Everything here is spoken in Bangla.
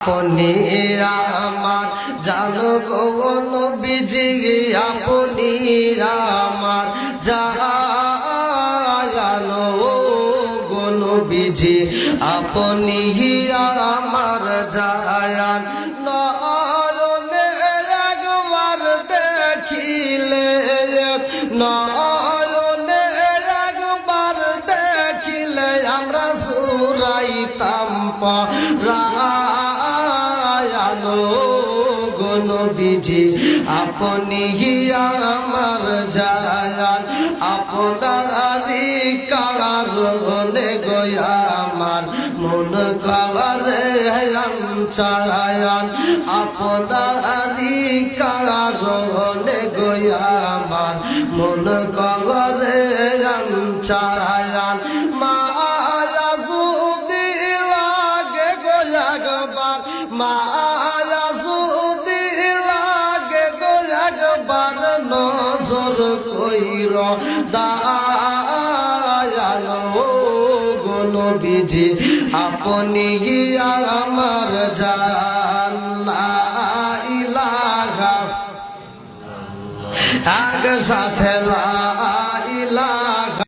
আপনি আমার, জানো গো নবীজি, আপনি আমার জানো গো নবীজি, আপনি আমার জায়ান নয়নে একবার দেখিলে, নয়নে আমরা সুরাইতাম পরায়ালো গনবিজি আপনি আমার জায়ান আপনারি কারণে গয়ামান মন কারে চায়ান আপনারি কারণে গয়ামান মন কারে চায়ান মায়া সুদি নজর কইর দা বিজি আপনি আমার জানা আগ সাথে লা